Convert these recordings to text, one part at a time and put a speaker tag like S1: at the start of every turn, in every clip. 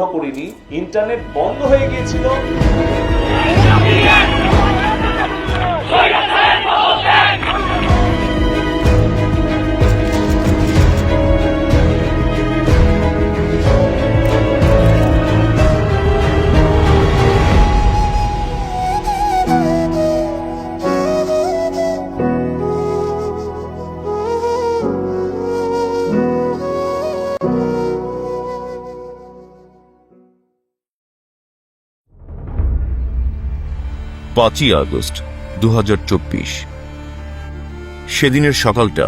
S1: বন্ধ করিনি ইন্টারনেট
S2: পাঁচই আগস্ট দু সেদিনের সকালটা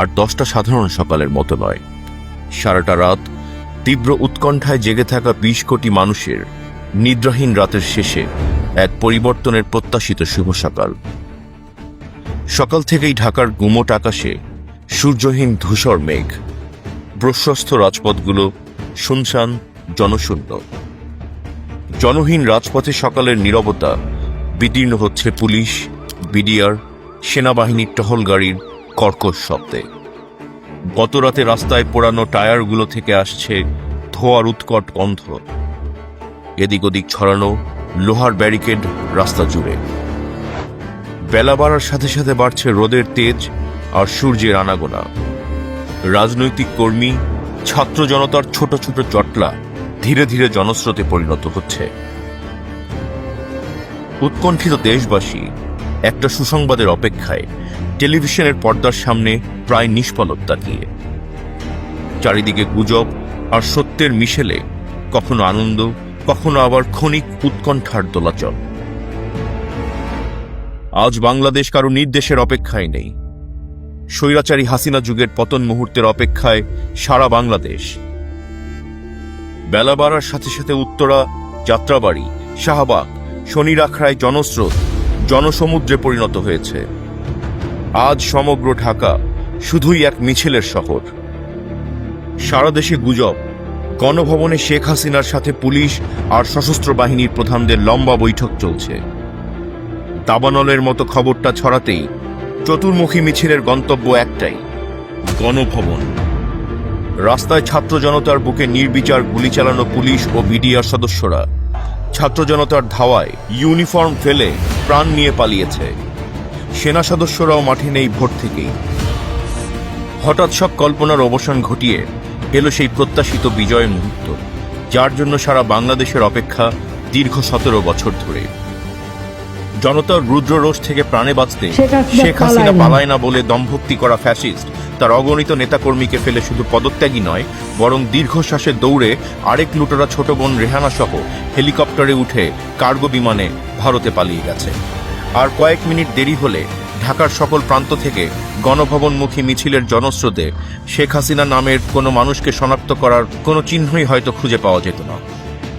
S2: আর দশটা সাধারণ সকালের মতো নয় সারাটা রাত তীব্র উৎকণ্ঠায় জেগে থাকা বিশ কোটি মানুষের নিদ্রাহীন রাতের শেষে এক পরিবর্তনের প্রত্যাশিত শুভ সকাল সকাল থেকেই ঢাকার গুমোট আকাশে সূর্যহীন ধূসর মেঘ প্রশস্ত রাজপথগুলো শুনশান জনশূন্য জনহীন রাজপথে সকালের নিরবতা বিদীর্ণ হচ্ছে পুলিশ বিডিআর সেনাবাহিনীর টহল গাড়ির কর্কশ শব্দে গতরাতে রাস্তায় পোড়ানো টায়ারগুলো থেকে আসছে ধোয়ার উৎকট গন্ধ এদিক ওদিক ছড়ানো লোহার ব্যারিকেড রাস্তা জুড়ে বেলা বাড়ার সাথে সাথে বাড়ছে রোদের তেজ আর সূর্যের আনাগোনা রাজনৈতিক কর্মী ছাত্র জনতার ছোট ছোট চটলা ধীরে ধীরে জনস্রোতে পরিণত হচ্ছে উৎকণ্ঠিত দেশবাসী একটা সুসংবাদের অপেক্ষায় টেলিভিশনের পর্দার সামনে প্রায় নিষ্পলক তাকিয়ে চারিদিকে গুজব আর সত্যের মিশেলে কখনো আনন্দ কখনো আবার ক্ষণিক উৎকণ্ঠার দোলাচল আজ বাংলাদেশ কারো নির্দেশের অপেক্ষায় নেই স্বৈরাচারী হাসিনা যুগের পতন মুহূর্তের অপেক্ষায় সারা বাংলাদেশ বেলা বাড়ার সাথে সাথে উত্তরা যাত্রাবাড়ি শাহবাগ শনি আখড়ায় জনস্রোত জনসমুদ্রে পরিণত হয়েছে আজ সমগ্র ঢাকা শুধুই এক মিছিলের শহর সারাদেশে গুজব গণভবনে শেখ হাসিনার সাথে পুলিশ আর সশস্ত্র বাহিনীর প্রধানদের লম্বা বৈঠক চলছে দাবানলের মতো খবরটা ছড়াতেই চতুর্মুখী মিছিলের গন্তব্য একটাই গণভবন রাস্তায় ছাত্র জনতার বুকে নির্বিচার গুলি চালানো পুলিশ ও বিডিআর সদস্যরা ছাত্র জনতার ধাওয়ায় ইউনিফর্ম ফেলে প্রাণ নিয়ে পালিয়েছে সেনা সদস্যরাও মাঠে নেই ভোট থেকেই হঠাৎ সব কল্পনার অবসান ঘটিয়ে এলো সেই প্রত্যাশিত বিজয় মুহূর্ত যার জন্য সারা বাংলাদেশের অপেক্ষা দীর্ঘ সতেরো বছর ধরে জনতার রুদ্র রোষ থেকে প্রাণে বাঁচতে শেখ হাসিনা পালায় না বলে দম্ভক্তি করা ফ্যাসিস্ট তার অগণিত নেতাকর্মীকে ফেলে শুধু পদত্যাগই নয় বরং দীর্ঘশ্বাসে দৌড়ে আরেক লুটোরা ছোট বোন রেহানা সহ হেলিকপ্টারে উঠে কার্গো বিমানে ভারতে পালিয়ে গেছে আর কয়েক মিনিট দেরি হলে ঢাকার সকল প্রান্ত থেকে গণভবনমুখী মিছিলের জনস্রোতে শেখ হাসিনা নামের কোনো মানুষকে শনাক্ত করার কোনো চিহ্নই হয়তো খুঁজে পাওয়া যেত না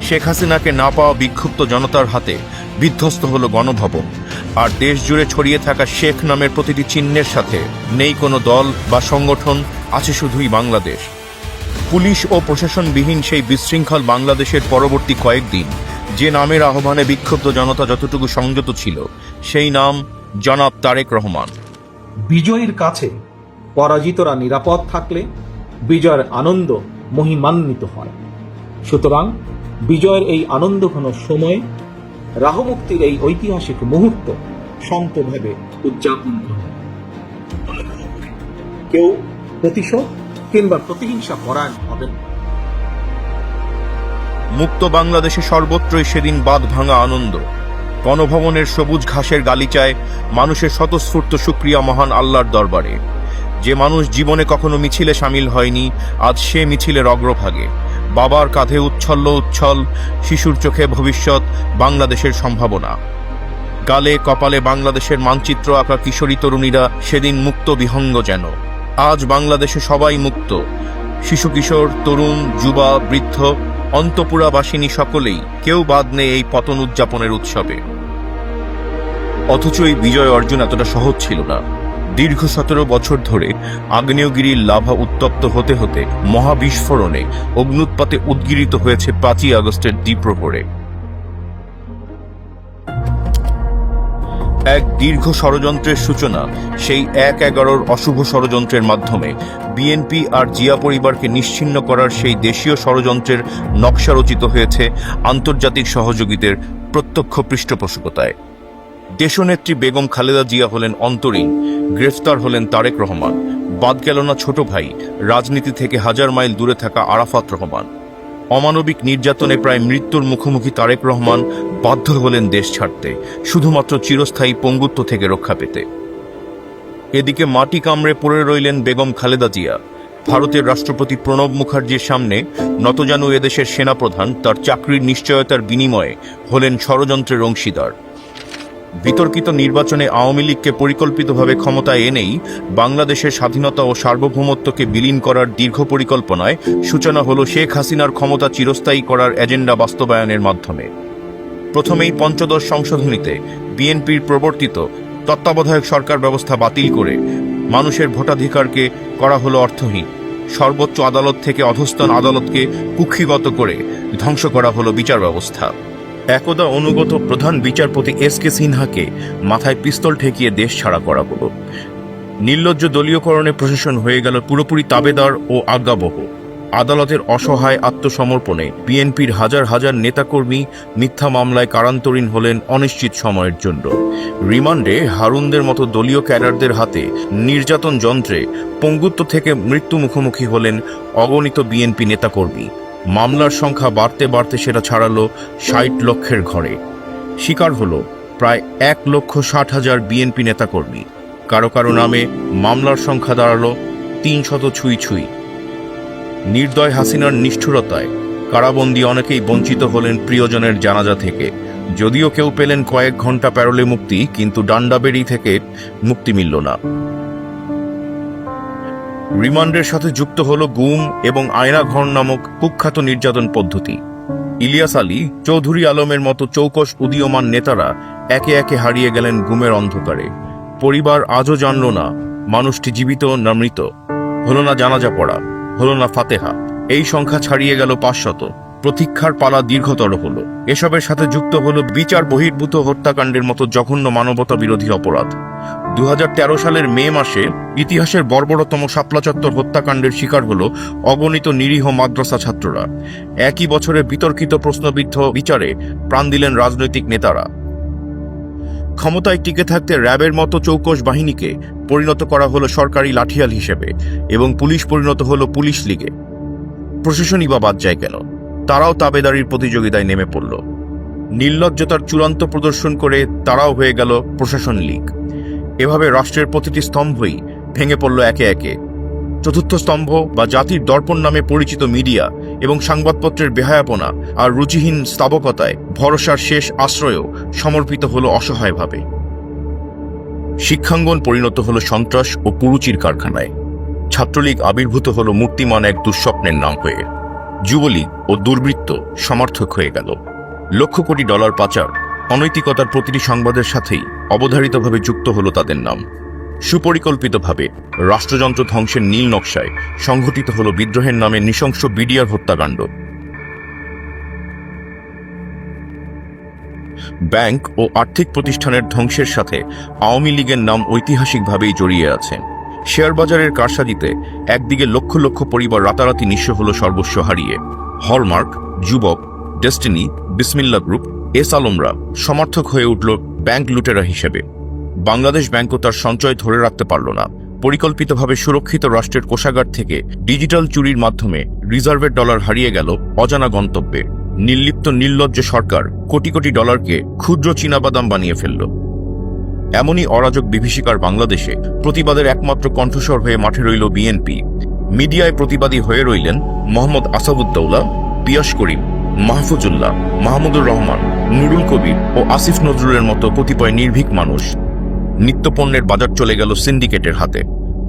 S2: শেখ হাসিনাকে না পাওয়া বিক্ষুব্ধ জনতার হাতে বিধ্বস্ত হল গণভবন আর দেশ জুড়ে ছড়িয়ে থাকা শেখ নামের প্রতিটি চিহ্নের সাথে নেই কোনো দল বা সংগঠন আছে শুধুই বাংলাদেশ পুলিশ ও প্রশাসনবিহীন সেই বিশৃঙ্খল বাংলাদেশের পরবর্তী কয়েকদিন যে নামের আহ্বানে বিক্ষুব্ধ জনতা যতটুকু সংযত ছিল সেই নাম জনাব তারেক রহমান
S3: বিজয়ীর কাছে পরাজিতরা নিরাপদ থাকলে বিজয়ের আনন্দ মহিমান্বিত হয় সুতরাং বিজয়ের এই আনন্দ ঘন সময়ে রাহুমুক্তির এই ঐতিহাসিক মুহূর্ত শান্তভাবে উদযাপন করে কেউ প্রতিশোধ কিংবা প্রতিহিংসা পরায়ণ হবেন
S2: মুক্ত বাংলাদেশে সর্বত্রই সেদিন বাদ ভাঙা আনন্দ গণভবনের সবুজ ঘাসের গালিচায় মানুষের স্বতঃস্ফূর্ত সুক্রিয়া মহান আল্লাহর দরবারে যে মানুষ জীবনে কখনো মিছিলে সামিল হয়নি আজ সে মিছিলের অগ্রভাগে বাবার কাঁধে উচ্ছল্য উচ্ছল শিশুর চোখে ভবিষ্যৎ বাংলাদেশের সম্ভাবনা গালে কপালে বাংলাদেশের মানচিত্র আঁকা কিশোরী তরুণীরা সেদিন মুক্ত বিহঙ্গ যেন আজ বাংলাদেশে সবাই মুক্ত শিশু কিশোর তরুণ যুবা বৃদ্ধ অন্তপুরাবাসিনী সকলেই কেউ বাদ নেই এই পতন উদযাপনের উৎসবে অথচ এই বিজয় অর্জন এতটা সহজ ছিল না দীর্ঘ সতেরো বছর ধরে আগ্নেয়গিরির লাভা উত্তপ্ত হতে হতে মহাবিস্ফোরণে অগ্নুৎপাতে উদ্গিরিত হয়েছে পাঁচই আগস্টের দ্বীপ্রহরে এক দীর্ঘ ষড়যন্ত্রের সূচনা সেই এক এগারোর অশুভ ষড়যন্ত্রের মাধ্যমে বিএনপি আর জিয়া পরিবারকে নিশ্চিন্ন করার সেই দেশীয় ষড়যন্ত্রের নকশা রচিত হয়েছে আন্তর্জাতিক সহযোগীদের প্রত্যক্ষ পৃষ্ঠপোষকতায় দেশনেত্রী বেগম খালেদা জিয়া হলেন অন্তরীণ গ্রেফতার হলেন তারেক রহমান বাদ গেল না ছোট ভাই রাজনীতি থেকে হাজার মাইল দূরে থাকা আরাফাত রহমান অমানবিক নির্যাতনে প্রায় মৃত্যুর মুখোমুখি তারেক রহমান বাধ্য হলেন দেশ ছাড়তে শুধুমাত্র চিরস্থায়ী পঙ্গুত্ব থেকে রক্ষা পেতে এদিকে মাটি কামড়ে পড়ে রইলেন বেগম খালেদা জিয়া ভারতের রাষ্ট্রপতি প্রণব মুখার্জির সামনে নতজানু এদেশের সেনাপ্রধান তার চাকরির নিশ্চয়তার বিনিময়ে হলেন ষড়যন্ত্রের অংশীদার বিতর্কিত নির্বাচনে আওয়ামী লীগকে পরিকল্পিতভাবে ক্ষমতায় এনেই বাংলাদেশের স্বাধীনতা ও সার্বভৌমত্বকে বিলীন করার দীর্ঘ পরিকল্পনায় সূচনা হল শেখ হাসিনার ক্ষমতা চিরস্থায়ী করার এজেন্ডা বাস্তবায়নের মাধ্যমে প্রথমেই পঞ্চদশ সংশোধনীতে বিএনপির প্রবর্তিত তত্ত্বাবধায়ক সরকার ব্যবস্থা বাতিল করে মানুষের ভোটাধিকারকে করা হলো অর্থহীন সর্বোচ্চ আদালত থেকে অধস্তন আদালতকে কুক্ষিগত করে ধ্বংস করা হলো বিচার ব্যবস্থা একদা অনুগত প্রধান বিচারপতি এস কে সিনহাকে মাথায় পিস্তল ঠেকিয়ে দেশ ছাড়া করা হলো নির্লজ্জ দলীয়করণে প্রশাসন হয়ে গেল পুরোপুরি তাবেদার ও আজ্ঞাবহ আদালতের অসহায় আত্মসমর্পণে বিএনপির হাজার হাজার নেতাকর্মী মিথ্যা মামলায় কারান্তরীণ হলেন অনিশ্চিত সময়ের জন্য রিমান্ডে হারুনদের মতো দলীয় ক্যাডারদের হাতে নির্যাতন যন্ত্রে পঙ্গুত্ব থেকে মৃত্যু মুখোমুখি হলেন অগণিত বিএনপি নেতাকর্মী মামলার সংখ্যা বাড়তে বাড়তে সেটা ছাড়ালো ষাট লক্ষের ঘরে শিকার হলো প্রায় এক লক্ষ ষাট হাজার বিএনপি নেতাকর্মী কারো কারো নামে মামলার সংখ্যা দাঁড়ালো তিন শত ছুঁই ছুঁই নির্দয় হাসিনার নিষ্ঠুরতায় কারাবন্দী অনেকেই বঞ্চিত হলেন প্রিয়জনের জানাজা থেকে যদিও কেউ পেলেন কয়েক ঘন্টা প্যারোলে মুক্তি কিন্তু ডান্ডাবেড়ি থেকে মুক্তি মিলল না রিমান্ডের সাথে যুক্ত হল গুম এবং আয়না ঘর নামক কুখ্যাত নির্যাতন পদ্ধতি ইলিয়াস আলী চৌধুরী আলমের মতো চৌকস উদীয়মান নেতারা একে একে হারিয়ে গেলেন গুমের অন্ধকারে পরিবার আজও জানল না মানুষটি জীবিত না মৃত হল না জানাজা পড়া হল না ফাতেহা এই সংখ্যা ছাড়িয়ে গেল পাঁচশত প্রতীক্ষার পালা দীর্ঘতর হল এসবের সাথে যুক্ত হল বিচার বহির্ভূত হত্যাকাণ্ডের মতো জঘন্য মানবতা বিরোধী অপরাধ দু সালের মে মাসে ইতিহাসের বর্বরতম শাপলা চত্বর হত্যাকাণ্ডের শিকার হল অগণিত নিরীহ মাদ্রাসা ছাত্ররা একই বছরে বিতর্কিত প্রশ্নবিদ্ধ বিচারে প্রাণ দিলেন রাজনৈতিক নেতারা ক্ষমতায় টিকে থাকতে র্যাবের মতো চৌকশ বাহিনীকে পরিণত করা হলো সরকারি লাঠিয়াল হিসেবে এবং পুলিশ পরিণত হলো পুলিশ লিগে প্রশাসনই বা বাদ যায় কেন তারাও তাবেদারির প্রতিযোগিতায় নেমে পড়ল নির্লজ্জতার চূড়ান্ত প্রদর্শন করে তারাও হয়ে গেল প্রশাসন লীগ এভাবে রাষ্ট্রের প্রতিটি স্তম্ভই ভেঙে পড়ল একে একে চতুর্থ স্তম্ভ বা জাতির দর্পণ নামে পরিচিত মিডিয়া এবং সংবাদপত্রের বেহায়াপনা আর রুচিহীন স্থাবকতায় ভরসার শেষ আশ্রয়ও সমর্পিত হল অসহায়ভাবে শিক্ষাঙ্গন পরিণত হল সন্ত্রাস ও পুরুচির কারখানায় ছাত্রলীগ আবির্ভূত হল মূর্তিমান এক দুঃস্বপ্নের নাম হয়ে যুবলীগ ও দুর্বৃত্ত সমর্থক হয়ে গেল লক্ষ কোটি ডলার পাচার অনৈতিকতার প্রতিটি সংবাদের সাথেই অবধারিতভাবে যুক্ত হলো তাদের নাম সুপরিকল্পিতভাবে রাষ্ট্রযন্ত্র ধ্বংসের নীল নকশায় সংঘটিত হল বিদ্রোহের নামে নৃশংস বিডিআর হত্যাকাণ্ড ব্যাংক ও আর্থিক প্রতিষ্ঠানের ধ্বংসের সাথে আওয়ামী লীগের নাম ঐতিহাসিকভাবেই জড়িয়ে আছে শেয়ার বাজারের কারসাজিতে একদিকে লক্ষ লক্ষ পরিবার রাতারাতি নিঃস্ব হল সর্বস্ব হারিয়ে হলমার্ক যুবক ডেস্টিনি বিসমিল্লা গ্রুপ এস আলমরা সমর্থক হয়ে উঠল ব্যাংক লুটেরা হিসেবে বাংলাদেশ ব্যাংকও তার সঞ্চয় ধরে রাখতে পারল না পরিকল্পিতভাবে সুরক্ষিত রাষ্ট্রের কোষাগার থেকে ডিজিটাল চুরির মাধ্যমে রিজার্ভের ডলার হারিয়ে গেল অজানা গন্তব্যে নির্লিপ্ত নির্লজ্জ সরকার কোটি কোটি ডলারকে ক্ষুদ্র চীনাবাদাম বানিয়ে ফেলল এমনই অরাজক বিভীষিকার বাংলাদেশে প্রতিবাদের একমাত্র কণ্ঠস্বর হয়ে মাঠে রইল বিএনপি মিডিয়ায় প্রতিবাদী হয়ে রইলেন মোহাম্মদ আসাবুদ্দৌলা পিয়াস করিম মাহফুজুল্লাহ মাহমুদুর রহমান নুরুল কবির ও আসিফ নজরুলের মতো কতিপয় নির্ভীক মানুষ নিত্যপণ্যের বাজার চলে গেল সিন্ডিকেটের হাতে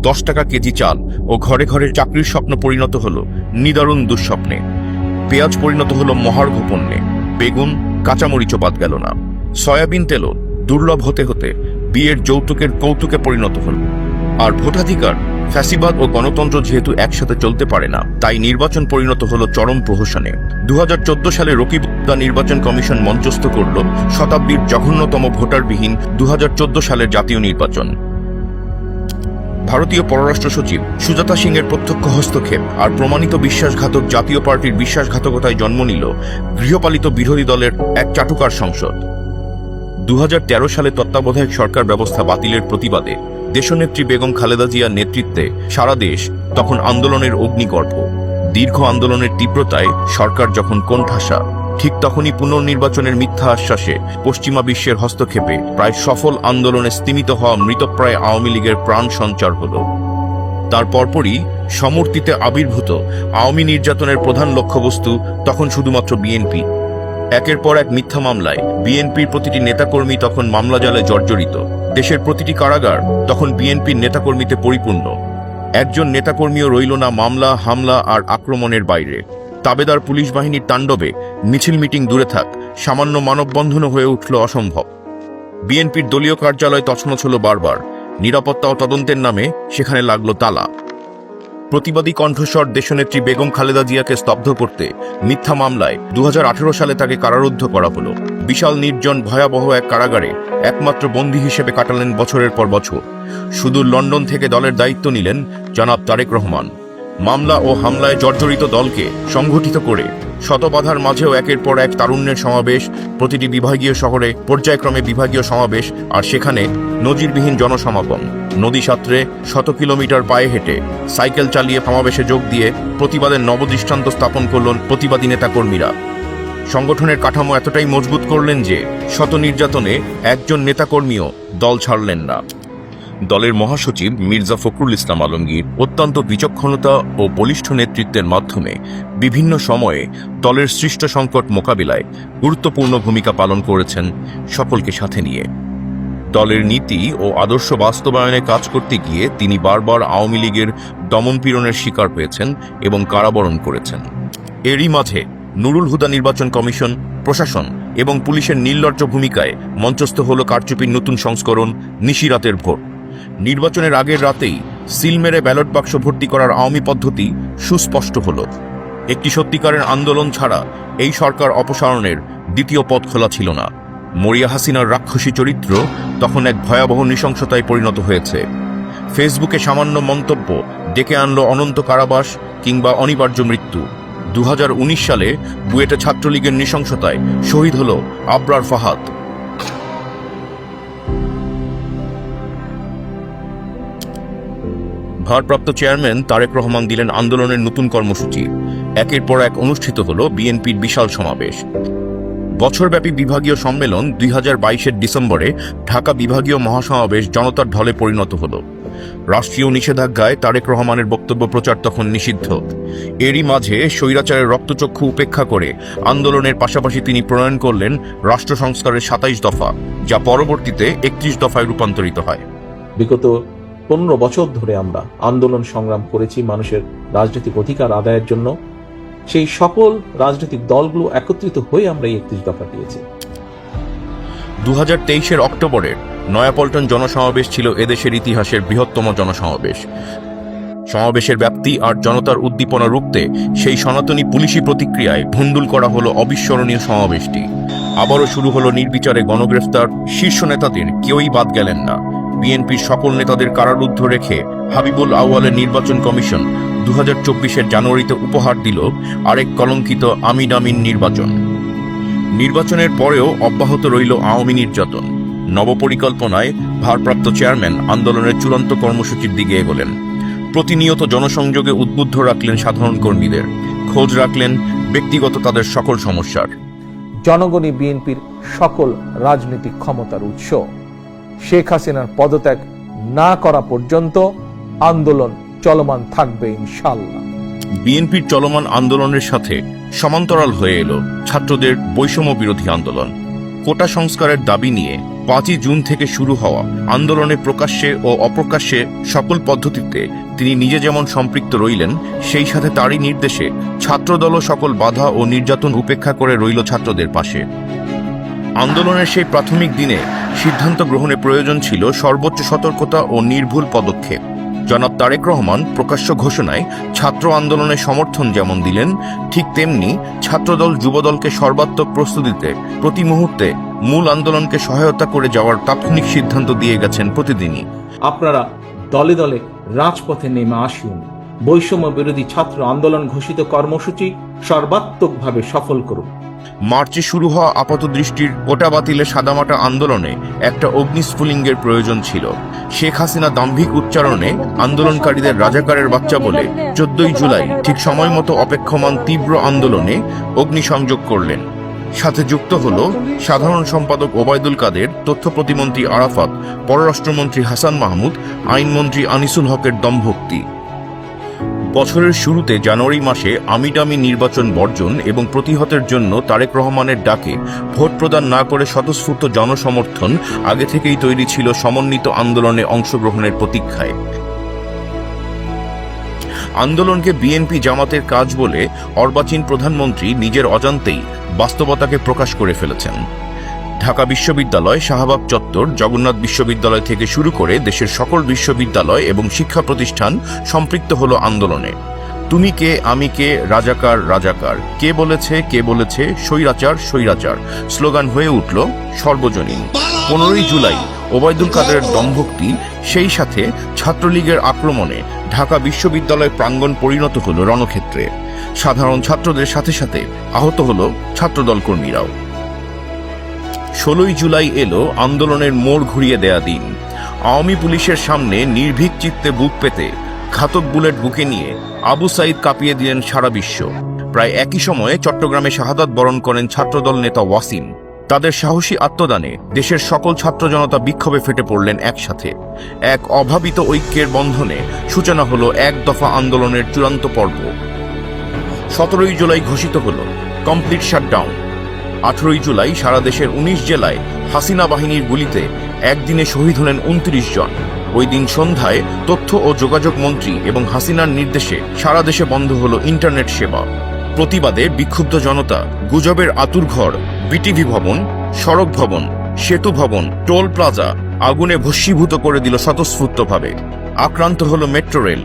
S2: দশ টাকা কেজি চাল ও ঘরে ঘরে চাকরির স্বপ্ন পরিণত হল নিদারুণ দুঃস্বপ্নে পেঁয়াজ পরিণত হল মহার্ঘ পণ্যে বেগুন কাঁচামরিচও বাদ গেল না সয়াবিন তেল দুর্লভ হতে হতে বিয়ের যৌতুকের কৌতুকে পরিণত হল আর ভোটাধিকার ফ্যাসিবাদ ও গণতন্ত্র যেহেতু একসাথে চলতে পারে না তাই নির্বাচন পরিণত হল চরম প্রহসনে দু সালে রকিবদা নির্বাচন কমিশন মঞ্চস্থ করল শতাব্দীর জঘন্যতম ভোটারবিহীন দু সালের জাতীয় নির্বাচন ভারতীয় পররাষ্ট্র সচিব সুজাতা সিং এর প্রত্যক্ষ হস্তক্ষেপ আর প্রমাণিত বিশ্বাসঘাতক জাতীয় পার্টির বিশ্বাসঘাতকতায় জন্ম নিল গৃহপালিত বিরোধী দলের এক চাটুকার সংসদ দু সালে তত্ত্বাবধায়ক সরকার ব্যবস্থা বাতিলের প্রতিবাদে দেশনেত্রী বেগম খালেদা জিয়ার নেতৃত্বে সারা দেশ তখন আন্দোলনের অগ্নিগর্ভ দীর্ঘ আন্দোলনের তীব্রতায় সরকার যখন কোণঠাসা ঠিক তখনই পুনর্নির্বাচনের মিথ্যা আশ্বাসে পশ্চিমা বিশ্বের হস্তক্ষেপে প্রায় সফল আন্দোলনে স্তীমিত হওয়া মৃতপ্রায় আওয়ামী লীগের প্রাণ সঞ্চার হল তার পরপরই সমর্থিতে আবির্ভূত আওয়ামী নির্যাতনের প্রধান লক্ষ্যবস্তু তখন শুধুমাত্র বিএনপি একের পর এক মিথ্যা মামলায় বিএনপির প্রতিটি নেতাকর্মী তখন মামলা জালে জর্জরিত দেশের প্রতিটি কারাগার তখন বিএনপির নেতাকর্মীতে পরিপূর্ণ একজন নেতাকর্মীও রইল না মামলা হামলা আর আক্রমণের বাইরে তাবেদার পুলিশ বাহিনীর তাণ্ডবে মিছিল মিটিং দূরে থাক সামান্য মানববন্ধনও হয়ে উঠল অসম্ভব বিএনপির দলীয় কার্যালয় তছনছ বারবার নিরাপত্তা ও তদন্তের নামে সেখানে লাগলো তালা প্রতিবাদী কণ্ঠস্বর দেশনেত্রী বেগম খালেদা জিয়াকে স্তব্ধ করতে মিথ্যা মামলায় দু সালে তাকে কারারুদ্ধ করা হলো বিশাল নির্জন ভয়াবহ এক কারাগারে একমাত্র বন্দী হিসেবে কাটালেন বছরের পর বছর শুধু লন্ডন থেকে দলের দায়িত্ব নিলেন জনাব তারেক রহমান মামলা ও হামলায় জর্জরিত দলকে সংগঠিত করে শতবাধার মাঝেও একের পর এক তারুণ্যের সমাবেশ প্রতিটি বিভাগীয় শহরে পর্যায়ক্রমে বিভাগীয় সমাবেশ আর সেখানে নজিরবিহীন জনসমাগম নদী সাত্রে শত কিলোমিটার পায়ে হেঁটে সাইকেল চালিয়ে সমাবেশে যোগ দিয়ে প্রতিবাদের নবদৃষ্টান্ত স্থাপন করলেন প্রতিবাদী নেতা কর্মীরা সংগঠনের কাঠামো এতটাই মজবুত করলেন যে শত নির্যাতনে একজন নেতাকর্মীও দল ছাড়লেন না দলের মহাসচিব মির্জা ফখরুল ইসলাম আলমগীর অত্যন্ত বিচক্ষণতা ও বলিষ্ঠ নেতৃত্বের মাধ্যমে বিভিন্ন সময়ে দলের সৃষ্ট সংকট মোকাবিলায় গুরুত্বপূর্ণ ভূমিকা পালন করেছেন সকলকে সাথে নিয়ে দলের নীতি ও আদর্শ বাস্তবায়নে কাজ করতে গিয়ে তিনি বারবার আওয়ামী লীগের দমনপীড়নের শিকার হয়েছেন এবং কারাবরণ করেছেন এরই মাঝে নুরুল হুদা নির্বাচন কমিশন প্রশাসন এবং পুলিশের নির্লজ্জ ভূমিকায় মঞ্চস্থ হল কারচুপির নতুন সংস্করণ নিশিরাতের ভোট নির্বাচনের আগের রাতেই সিল মেরে ব্যালট বাক্স ভর্তি করার আওয়ামী পদ্ধতি সুস্পষ্ট হল একটি সত্যিকারের আন্দোলন ছাড়া এই সরকার অপসারণের দ্বিতীয় পথ খোলা ছিল না মরিয়া হাসিনার রাক্ষসী চরিত্র তখন এক ভয়াবহ নৃশংসতায় পরিণত হয়েছে ফেসবুকে সামান্য মন্তব্য ডেকে আনল অনন্ত কারাবাস কিংবা অনিবার্য মৃত্যু দু সালে বুয়েটে ছাত্রলীগের নৃশংসতায় শহীদ হল আবরার ফাহাদ ভারপ্রাপ্ত চেয়ারম্যান তারেক রহমান দিলেন আন্দোলনের নতুন কর্মসূচি একের পর এক অনুষ্ঠিত হল বিএনপির বিশাল সমাবেশ বছরব্যাপী বিভাগীয় সম্মেলন দুই হাজার বাইশের ডিসেম্বরে ঢাকা বিভাগীয় মহাসমাবেশ জনতার ঢলে পরিণত হল রাষ্ট্রীয় নিষেধাজ্ঞায় তারেক রহমানের বক্তব্য প্রচার তখন নিষিদ্ধ এরই মাঝে স্বৈরাচারের রক্তচক্ষু উপেক্ষা করে আন্দোলনের পাশাপাশি তিনি প্রণয়ন করলেন রাষ্ট্র সংস্কারের সাতাইশ দফা যা পরবর্তীতে একত্রিশ দফায় রূপান্তরিত হয়
S3: বিগত পনেরো বছর ধরে আমরা আন্দোলন সংগ্রাম করেছি মানুষের রাজনৈতিক অধিকার আদায়ের জন্য সেই সকল রাজনৈতিক দলগুলো একত্রিত হয়ে আমরা এই একত্রিশ দফা দিয়েছি
S2: দু হাজার তেইশের অক্টোবরে নয়াপল্টন জনসমাবেশ ছিল এদেশের ইতিহাসের বৃহত্তম জনসমাবেশ সমাবেশের ব্যাপ্তি আর জনতার উদ্দীপনা রুখতে সেই সনাতনী পুলিশি প্রতিক্রিয়ায় ভুন্ডুল করা হলো অবিস্মরণীয় সমাবেশটি আবারও শুরু হলো নির্বিচারে গণগ্রেফতার শীর্ষ নেতাদের কেউই বাদ গেলেন না বিএনপির সকল নেতাদের কারারুদ্ধ রেখে হাবিবুল আউয়ালের নির্বাচন কমিশন দু হাজার জানুয়ারিতে উপহার দিল আরেক কলঙ্কিত আমিন আমিন নির্বাচন নির্বাচনের পরেও অব্যাহত রইল আওয়ামী নির্যাতন নবপরিকল্পনায় ভারপ্রাপ্ত চেয়ারম্যান আন্দোলনের চূড়ান্ত কর্মসূচির দিকে এগোলেন প্রতিনিয়ত জনসংযোগে উদ্বুদ্ধ রাখলেন সাধারণ কর্মীদের খোঁজ রাখলেন ব্যক্তিগত তাদের সকল সমস্যার
S3: জনগণই বিএনপির সকল রাজনৈতিক ক্ষমতার উৎস শেখ হাসিনার পদত্যাগ না করা পর্যন্ত আন্দোলন চলমান থাকবে ইনশাল্লাহ
S2: বিএনপির চলমান আন্দোলনের সাথে সমান্তরাল হয়ে এলো ছাত্রদের বৈষম্য বিরোধী আন্দোলন কোটা সংস্কারের দাবি নিয়ে পাঁচই জুন থেকে শুরু হওয়া আন্দোলনে প্রকাশ্যে ও অপ্রকাশ্যে সকল পদ্ধতিতে তিনি নিজে যেমন সম্পৃক্ত রইলেন সেই সাথে তারই নির্দেশে ছাত্রদলও সকল বাধা ও নির্যাতন উপেক্ষা করে রইল ছাত্রদের পাশে আন্দোলনের সেই প্রাথমিক দিনে সিদ্ধান্ত গ্রহণে প্রয়োজন ছিল সর্বোচ্চ সতর্কতা ও নির্ভুল পদক্ষেপ জনাব তারেক রহমান প্রকাশ্য ঘোষণায় ছাত্র আন্দোলনের সমর্থন যেমন দিলেন ঠিক তেমনি ছাত্রদল যুবদলকে সর্বাত্মক প্রস্তুতিতে প্রতি মুহূর্তে মূল আন্দোলনকে সহায়তা করে যাওয়ার তাৎক্ষণিক সিদ্ধান্ত দিয়ে গেছেন প্রতিদিনই
S3: আপনারা দলে দলে রাজপথে নেমে আসুন বৈষম্য বিরোধী ছাত্র আন্দোলন ঘোষিত কর্মসূচি সর্বাত্মকভাবে সফল করুন
S2: মার্চে শুরু হওয়া আপাত দৃষ্টির ওটা বাতিলে সাদামাটা আন্দোলনে একটা অগ্নিস্ফুলিঙ্গের প্রয়োজন ছিল শেখ হাসিনা দাম্ভিক উচ্চারণে আন্দোলনকারীদের রাজাকারের বাচ্চা বলে চোদ্দই জুলাই ঠিক সময় মতো অপেক্ষমান তীব্র আন্দোলনে অগ্নিসংযোগ করলেন সাথে যুক্ত হল সাধারণ সম্পাদক ওবায়দুল কাদের তথ্য প্রতিমন্ত্রী আরাফাত পররাষ্ট্রমন্ত্রী হাসান মাহমুদ আইনমন্ত্রী আনিসুল হকের দমভক্তি বছরের শুরুতে জানুয়ারি মাসে আমিডামি নির্বাচন বর্জন এবং প্রতিহতের জন্য তারেক রহমানের ডাকে ভোট প্রদান না করে স্বতঃস্ফূর্ত জনসমর্থন আগে থেকেই তৈরি ছিল সমন্বিত আন্দোলনে অংশগ্রহণের প্রতীক্ষায় আন্দোলনকে বিএনপি জামাতের কাজ বলে অর্বাচীন প্রধানমন্ত্রী নিজের অজান্তেই বাস্তবতাকে প্রকাশ করে ফেলেছেন ঢাকা বিশ্ববিদ্যালয় শাহবাগ চত্বর জগন্নাথ বিশ্ববিদ্যালয় থেকে শুরু করে দেশের সকল বিশ্ববিদ্যালয় এবং শিক্ষা প্রতিষ্ঠান সম্পৃক্ত হল আন্দোলনে তুমি কে আমি কে রাজাকার রাজাকার কে বলেছে কে বলেছে স্বৈরাচার স্বৈরাচার স্লোগান হয়ে উঠল সর্বজনীন পনেরোই জুলাই ওবায়দুল কাদের দম্ভক্তি সেই সাথে ছাত্রলীগের আক্রমণে ঢাকা বিশ্ববিদ্যালয় প্রাঙ্গণ পরিণত হল রণক্ষেত্রে সাধারণ ছাত্রদের সাথে সাথে আহত হল ছাত্রদল কর্মীরাও ষোলোই জুলাই এলো আন্দোলনের মোড় ঘুরিয়ে দেয়া দিন আওয়ামী পুলিশের সামনে নির্ভীক চিত্তে বুক পেতে ঘাতক বুলেট বুকে নিয়ে আবু সাইদ কাঁপিয়ে দিলেন সারা বিশ্ব প্রায় একই সময়ে চট্টগ্রামে শাহাদাত বরণ করেন ছাত্রদল নেতা ওয়াসিম তাদের সাহসী আত্মদানে দেশের সকল ছাত্র জনতা বিক্ষোভে ফেটে পড়লেন একসাথে এক অভাবিত ঐক্যের বন্ধনে সূচনা হলো এক দফা আন্দোলনের চূড়ান্ত পর্ব সতেরোই জুলাই ঘোষিত হল কমপ্লিট শাটডাউন আঠেরোই জুলাই সারা দেশের উনিশ জেলায় হাসিনা বাহিনীর গুলিতে একদিনে শহীদ হলেন উনত্রিশ জন ওই দিন সন্ধ্যায় তথ্য ও যোগাযোগ মন্ত্রী এবং হাসিনার নির্দেশে সারা দেশে বন্ধ হল ইন্টারনেট সেবা প্রতিবাদে বিক্ষুব্ধ জনতা গুজবের আতুরঘর বিটিভি ভবন সড়ক ভবন সেতু ভবন টোল প্লাজা আগুনে ভস্মীভূত করে দিল স্বতঃস্ফূর্তভাবে আক্রান্ত হল মেট্রো রেল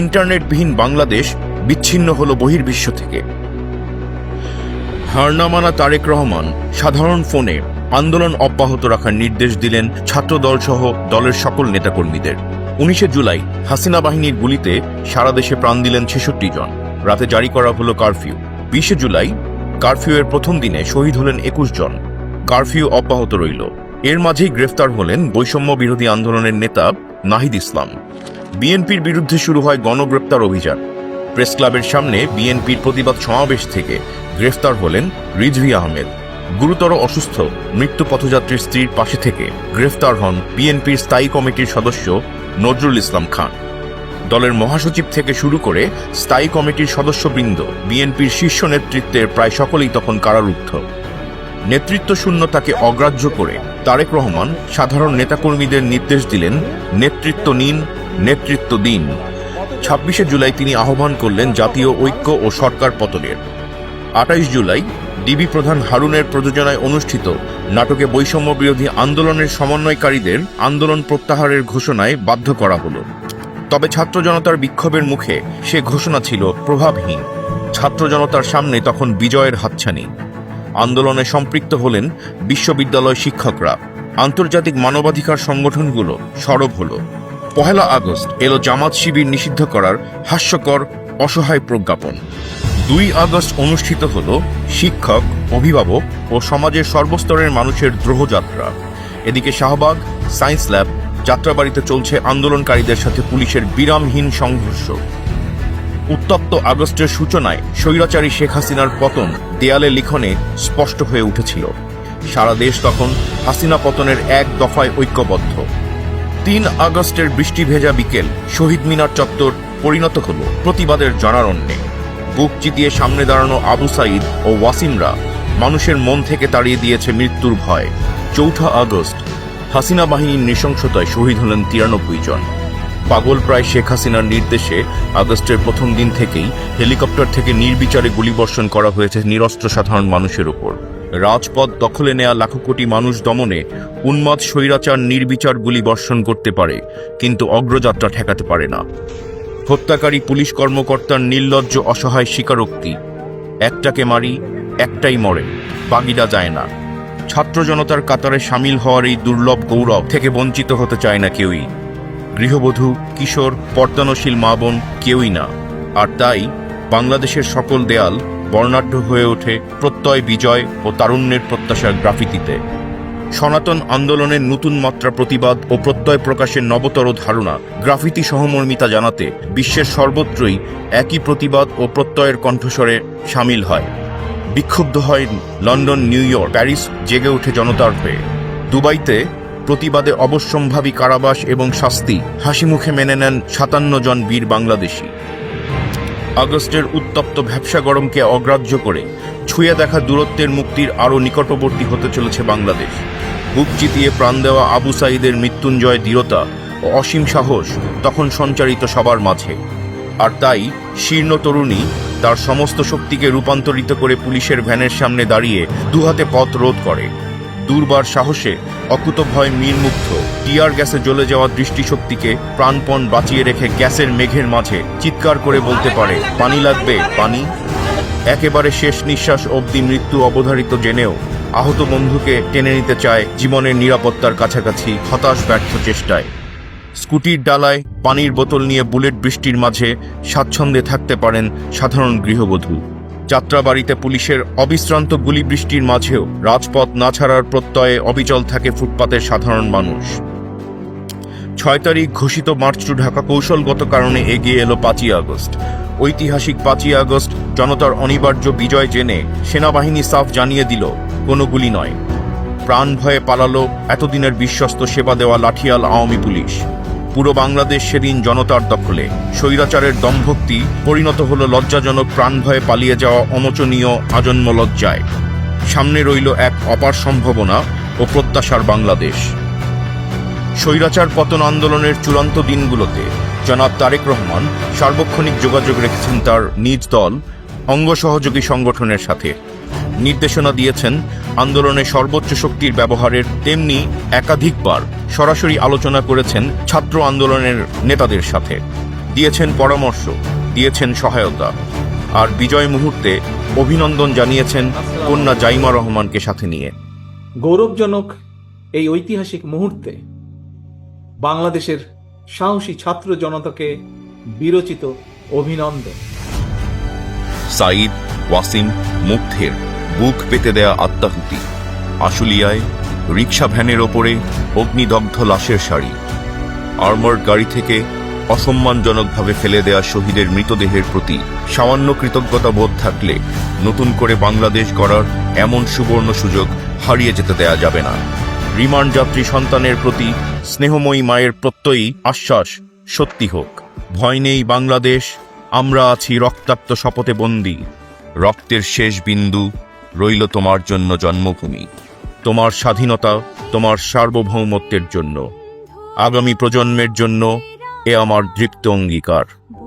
S2: ইন্টারনেটবিহীন বাংলাদেশ বিচ্ছিন্ন হল বহির্বিশ্ব থেকে হারনামানা তারেক রহমান সাধারণ ফোনে আন্দোলন অব্যাহত রাখার নির্দেশ দিলেন ছাত্রদলসহ দলের সকল নেতাকর্মীদের উনিশে জুলাই হাসিনা বাহিনীর গুলিতে সারা দেশে প্রাণ দিলেন ছেষট্টি জন রাতে জারি করা হল কারফিউ বিশে জুলাই কারফিউয়ের প্রথম দিনে শহীদ হলেন একুশ জন কারফিউ অব্যাহত রইল এর মাঝেই গ্রেফতার হলেন বৈষম্য বিরোধী আন্দোলনের নেতা নাহিদ ইসলাম বিএনপির বিরুদ্ধে শুরু হয় গণগ্রেপ্তার অভিযান প্রেস ক্লাবের সামনে বিএনপির প্রতিবাদ সমাবেশ থেকে গ্রেফতার হলেন রিজভি আহমেদ গুরুতর অসুস্থ মৃত্যু পথযাত্রীর স্ত্রীর পাশে থেকে গ্রেফতার হন বিএনপির স্থায়ী কমিটির সদস্য নজরুল ইসলাম খান দলের মহাসচিব থেকে শুরু করে স্থায়ী কমিটির সদস্যবৃন্দ বিএনপির শীর্ষ নেতৃত্বের প্রায় সকলেই তখন কারারুদ্ধ নেতৃত্ব শূন্যতাকে অগ্রাহ্য করে তারেক রহমান সাধারণ নেতাকর্মীদের নির্দেশ দিলেন নেতৃত্ব নিন নেতৃত্ব দিন ছাব্বিশে জুলাই তিনি আহ্বান করলেন জাতীয় ঐক্য ও সরকার পতনের আটাইশ জুলাই ডিবি প্রধান হারুনের প্রযোজনায় অনুষ্ঠিত নাটকে বৈষম্য বিরোধী আন্দোলনের সমন্বয়কারীদের আন্দোলন প্রত্যাহারের ঘোষণায় বাধ্য করা হল তবে ছাত্র জনতার বিক্ষোভের মুখে সে ঘোষণা ছিল প্রভাবহীন ছাত্র জনতার সামনে তখন বিজয়ের হাতছানি আন্দোলনে সম্পৃক্ত হলেন বিশ্ববিদ্যালয় শিক্ষকরা আন্তর্জাতিক মানবাধিকার সংগঠনগুলো সরব হল পহেলা আগস্ট এলো জামাত শিবির নিষিদ্ধ করার হাস্যকর অসহায় প্রজ্ঞাপন দুই আগস্ট অনুষ্ঠিত হল শিক্ষক অভিভাবক ও সমাজের সর্বস্তরের মানুষের দ্রোহযাত্রা এদিকে শাহবাগ সায়েন্স ল্যাব যাত্রাবাড়িতে চলছে আন্দোলনকারীদের সাথে পুলিশের বিরামহীন সংঘর্ষ উত্তপ্ত আগস্টের সূচনায় স্বৈরাচারী শেখ হাসিনার পতন দেয়ালে লিখনে স্পষ্ট হয়ে উঠেছিল সারা দেশ তখন হাসিনা পতনের এক দফায় ঐক্যবদ্ধ তিন আগস্টের বৃষ্টি ভেজা বিকেল শহীদ মিনার চত্বর পরিণত হল প্রতিবাদের জনারণ্যে বুক জিতিয়ে সামনে দাঁড়ানো আবু সাইদ ও ওয়াসিমরা মানুষের মন থেকে তাড়িয়ে দিয়েছে মৃত্যুর ভয় চৌঠা আগস্ট হাসিনা বাহিনীর নৃশংসতায় শহীদ হলেন তিরানব্বই জন পাগল প্রায় শেখ হাসিনার নির্দেশে আগস্টের প্রথম দিন থেকেই হেলিকপ্টার থেকে নির্বিচারে গুলিবর্ষণ করা হয়েছে নিরস্ত্র সাধারণ মানুষের ওপর রাজপথ দখলে নেয়া লাখো কোটি মানুষ দমনে উন্মাদ স্বৈরাচার নির্বিচার গুলিবর্ষণ করতে পারে কিন্তু অগ্রযাত্রা ঠেকাতে পারে না হত্যাকারী পুলিশ কর্মকর্তার নির্লজ্জ অসহায় স্বীকারোক্তি একটাকে মারি একটাই মরে বাগিডা যায় না ছাত্র জনতার কাতারে সামিল হওয়ার এই দুর্লভ গৌরব থেকে বঞ্চিত হতে চায় না কেউই গৃহবধূ কিশোর পর্দানশীল মা বোন কেউই না আর তাই বাংলাদেশের সকল দেয়াল বর্ণাঢ্য হয়ে ওঠে প্রত্যয় বিজয় ও তারুণ্যের প্রত্যাশার গ্রাফিতিতে সনাতন আন্দোলনের নতুন মাত্রা প্রতিবাদ ও প্রত্যয় প্রকাশের নবতর ধারণা গ্রাফিতি সহমর্মিতা জানাতে বিশ্বের সর্বত্রই একই প্রতিবাদ ও প্রত্যয়ের কণ্ঠস্বরে সামিল হয় বিক্ষুব্ধ হয় লন্ডন নিউ ইয়র্ক প্যারিস জেগে ওঠে জনতার হয়ে দুবাইতে প্রতিবাদে অবশ্যম্ভাবী কারাবাস এবং শাস্তি হাসি মুখে মেনে নেন সাতান্ন জন বীর বাংলাদেশি আগস্টের উত্তপ্ত ভ্যাবসা গরমকে অগ্রাহ্য করে ছুঁয়ে দেখা দূরত্বের মুক্তির আরও নিকটবর্তী হতে চলেছে বাংলাদেশ বুক চিতিয়ে প্রাণ দেওয়া আবু সাইদের মৃত্যুঞ্জয় দৃঢ়তা ও অসীম সাহস তখন সঞ্চারিত সবার মাঝে আর তাই শীর্ণ তরুণী তার সমস্ত শক্তিকে রূপান্তরিত করে পুলিশের ভ্যানের সামনে দাঁড়িয়ে দুহাতে পথ রোধ করে দুর্বার সাহসে অকুতভয় মীরমুগ্ধ টিয়ার গ্যাসে জ্বলে যাওয়া দৃষ্টিশক্তিকে প্রাণপণ বাঁচিয়ে রেখে গ্যাসের মেঘের মাঝে চিৎকার করে বলতে পারে পানি লাগবে পানি একেবারে শেষ নিঃশ্বাস অবধি মৃত্যু অবধারিত জেনেও আহত বন্ধুকে টেনে নিতে চায় জীবনের নিরাপত্তার কাছাকাছি হতাশ ব্যর্থ চেষ্টায় স্কুটির ডালায় পানির বোতল নিয়ে বুলেট বৃষ্টির মাঝে স্বাচ্ছন্দ্যে থাকতে পারেন সাধারণ গৃহবধূ যাত্রাবাড়িতে পুলিশের অবিশ্রান্ত গুলি বৃষ্টির মাঝেও রাজপথ না ছাড়ার প্রত্যয়ে অবিচল থাকে ফুটপাতের সাধারণ মানুষ ছয় তারিখ ঘোষিত মার্চ টু ঢাকা কৌশলগত কারণে এগিয়ে এলো পাঁচই আগস্ট ঐতিহাসিক পাঁচই আগস্ট জনতার অনিবার্য বিজয় জেনে সেনাবাহিনী সাফ জানিয়ে দিল কোনো গুলি নয় প্রাণ ভয়ে পালালো এতদিনের বিশ্বস্ত সেবা দেওয়া লাঠিয়াল আওয়ামী পুলিশ পুরো বাংলাদেশ সেদিন জনতার দখলে স্বৈরাচারের দমভক্তি পরিণত হল লজ্জাজনক প্রাণ ভয়ে পালিয়ে যাওয়া অমোচনীয় আজন্ম লজ্জায় সামনে রইল এক অপার সম্ভাবনা ও প্রত্যাশার বাংলাদেশ স্বৈরাচার পতন আন্দোলনের চূড়ান্ত দিনগুলোতে জনাব তারেক রহমান সার্বক্ষণিক যোগাযোগ রেখেছেন তার নিজ দল অঙ্গ সহযোগী সংগঠনের সাথে নির্দেশনা দিয়েছেন আন্দোলনে সর্বোচ্চ শক্তির ব্যবহারের তেমনি একাধিকবার সরাসরি আলোচনা করেছেন ছাত্র আন্দোলনের নেতাদের সাথে দিয়েছেন পরামর্শ দিয়েছেন সহায়তা আর বিজয় মুহূর্তে অভিনন্দন জানিয়েছেন কন্যা জাইমা রহমানকে সাথে নিয়ে
S3: গৌরবজনক এই ঐতিহাসিক মুহূর্তে বাংলাদেশের সাহসী ছাত্র জনতাকে বিরচিত অভিনন্দন
S2: সাইদ ওয়াসিম মুগ্ধের বুক পেতে দেয়া আত্মাহুতি আশুলিয়ায় রিক্সা ভ্যানের ওপরে অগ্নিদগ্ধ লাশের শাড়ি আর্মার্ড গাড়ি থেকে অসম্মানজনকভাবে ফেলে দেয়া শহীদের মৃতদেহের প্রতি সামান্য কৃতজ্ঞতা বোধ থাকলে নতুন করে বাংলাদেশ গড়ার এমন সুবর্ণ সুযোগ হারিয়ে যেতে দেয়া যাবে না রিমান্ড যাত্রী সন্তানের প্রতি স্নেহময়ী মায়ের প্রত্যয়ী আশ্বাস সত্যি হোক ভয় নেই বাংলাদেশ আমরা আছি রক্তাক্ত শপথে বন্দী রক্তের শেষ বিন্দু রইল তোমার জন্য জন্মভূমি তোমার স্বাধীনতা তোমার সার্বভৌমত্বের জন্য আগামী প্রজন্মের জন্য এ আমার দৃপ্ত অঙ্গীকার